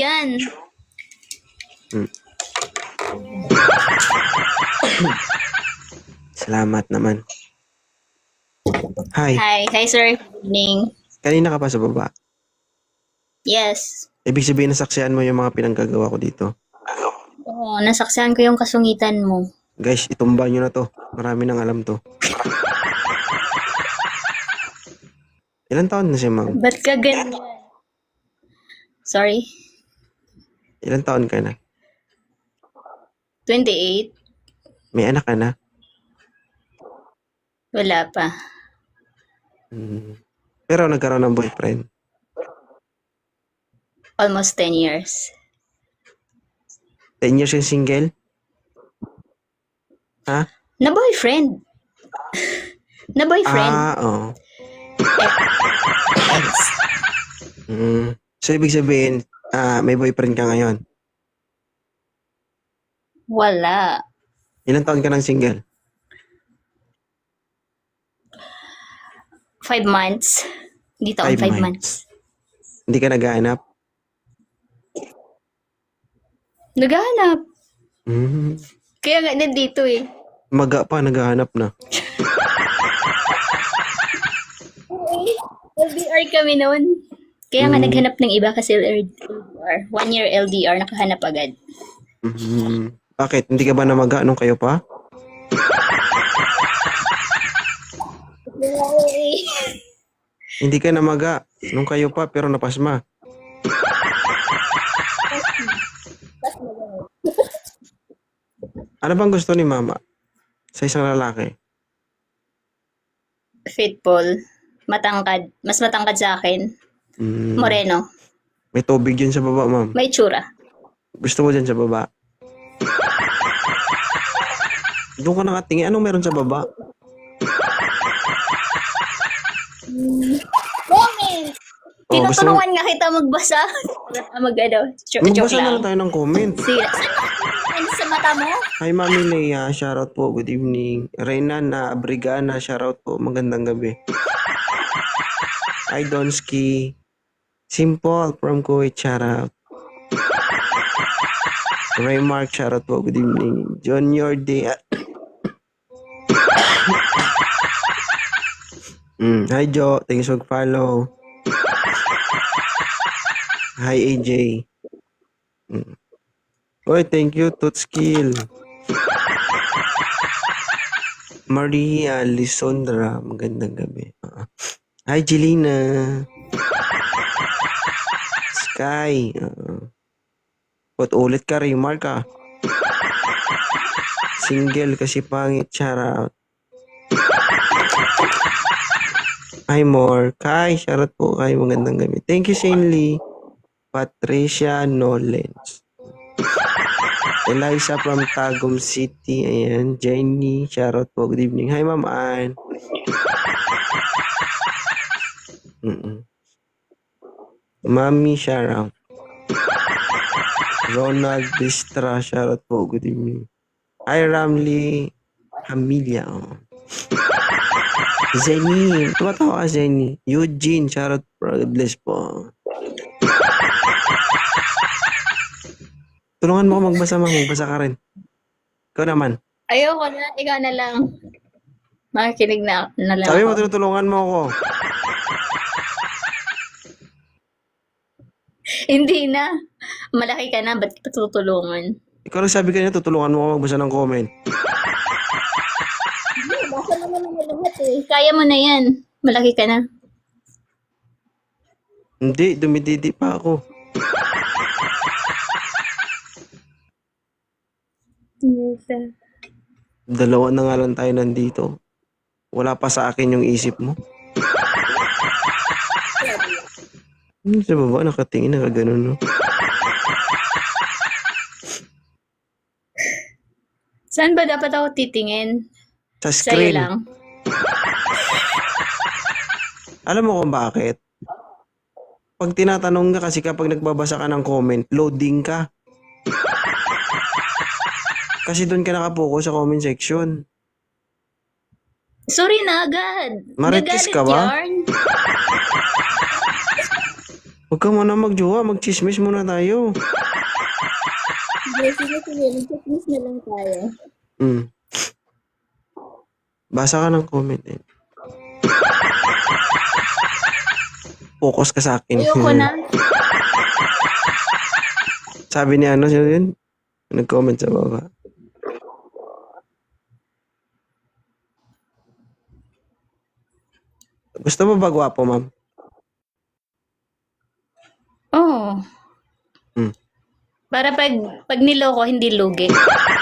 yan. Salamat naman. Hi, Hi. Hi, sir. Good evening. kanina ka pa sa baba. Yes. Ibig sabihin nasaksihan mo yung mga pinanggagawa ko dito. Oo, nasaksahan ko yung kasungitan mo. Guys, itumba nyo na to. Marami nang alam to. Ilan taon na siya, ma'am? Ba't ka ganyan? Sorry? Ilan taon ka na? 28? May anak ka na? Wala pa. Hmm. Pero nagkaroon ng boyfriend. Almost 10 years. 10 years yung single? Ha? Na boyfriend. na boyfriend. Ah, oo. Ex. Hmm. So, ibig sabihin, ah, may boyfriend ka ngayon. Wala. Ilan taon ka ng single? Five months. Hindi taon, Five five, months. months. Hindi ka naghahanap? Naghahanap. Hmm. Kaya nga nandito eh. Maga pa, naghahanap na. LDR kami noon. Kaya nga Mm. naghanap ng iba kasi LDR. One year LDR, nakahanap agad. Hmm. Bakit? Hindi ka ba namaga nung kayo pa? Hindi ka namaga nung kayo pa pero napasma. Ano bang gusto ni mama sa isang lalaki? Faithful. Matangkad. Mas matangkad sa akin. Hmm. Moreno. May tubig dyan sa baba, ma'am. May tsura. Gusto mo dyan sa baba? Doon ka nakatingin. Anong meron sa baba? Comment! Oh, gusto mo, Tinutulungan nga kita magbasa. Ah, mag ano, jo- joke magbasa na lang. lang tayo ng comment. Sira. Ano sa mata mo? Hi, Mami Leia. Shoutout po. Good evening. Reyna na Brigana. Shoutout po. Magandang gabi. Hi, Donski. Simple from Kuwait. Shoutout. Ray Mark. Shoutout po. Good evening. John Yordi. mm, hi, Jo. Thanks for follow. Hi, AJ. Mm. Oy, thank you, Tutskill. Maria Lisondra, magandang gabi. Ah. Hi, Jelina. Sky. Uh, Pot ulit ka, remark ka. Single kasi pangit, shout out. Hi, more. Kai, shoutout po kay magandang gabi. Thank you, Shane Lee. Patricia Nolens. Eliza from Tagum City. Ayan. Jenny. Shoutout po. Good evening. Hi, Ma'am Ann. Mm-mm. Mami, shoutout. Ronald Distra. Shoutout po. Good evening. Hi, Ramli. Hamilia. Oh. Zenny. Tumatawa ka, Zenny. Eugene. Shoutout po. God bless po. Tulungan mo ako magbasa, ma'am. Magbasa ka rin. Ikaw naman. Ayoko na. Ikaw na lang. Makikinig na, na lang Sabi mo, ako. tinutulungan mo ako. Hindi na. Malaki ka na. Ba't kita tutulungan? Ikaw rin sabi kanina, tutulungan mo ako magbasa ng comment. Baka naman ang lahat eh. Kaya mo na yan. Malaki ka na. Hindi, dumididi pa ako. Dalawa na nga lang tayo nandito. Wala pa sa akin yung isip mo. Hmm, sa baba, nakatingin, nakaganon, no? Saan ba dapat ako titingin? Sa Sa'yo screen. lang. Alam mo kung bakit? Pag tinatanong ka kasi kapag nagbabasa ka ng comment, loading ka. Kasi doon ka nakapokus sa comment section. Sorry na agad. Marites Nagalit ka ba? yarn. Huwag ka muna magjowa, magchismis muna tayo. Sige, sige, sige. Mag-chismis na lang tayo. Hmm. Basa ka ng comment eh. Focus ka sa akin. Ayoko na. Sabi ni ano, sino yun? Nag-comment sa baba. Gusto mo ba gwapo, ma'am? Oo. Hmm. Para pag, pag niloko, hindi lugi.